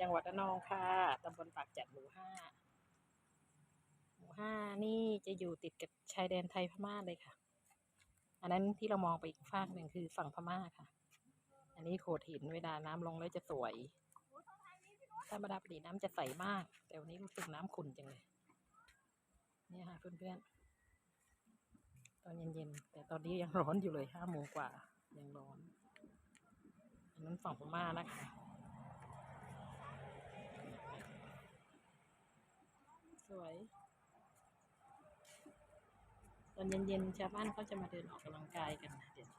จังหวัดระนองค่ะตำบลปากจัดหมู่ห้าหมู่ห้านี่จะอยู่ติดกับชายแดนไทยพม่าเลยค่ะ อันนั้นที่เรามองไปอีกฝากหนึ่งคือฝั่งพม่าค่ะ อันนี้โขดหินเวลาน้ำลงแล้วจะสวยธรรมดาปกติน้ำจะใสมาก แต่วันนี้รู้สึกน้ำขุ่นจังเลยเนี่ยค่ะเพื่อนๆตอนเย็นๆแต่ตอนนี้ยังร้อนอยู่เลยห้าโมงกว่ายังร้อนอันนั้นฝั่งพม่านะคะ วย ตอนเย็นๆชาวบ้านเขาจะมาเดินออกกำลังกายกันนะเดี๋ยว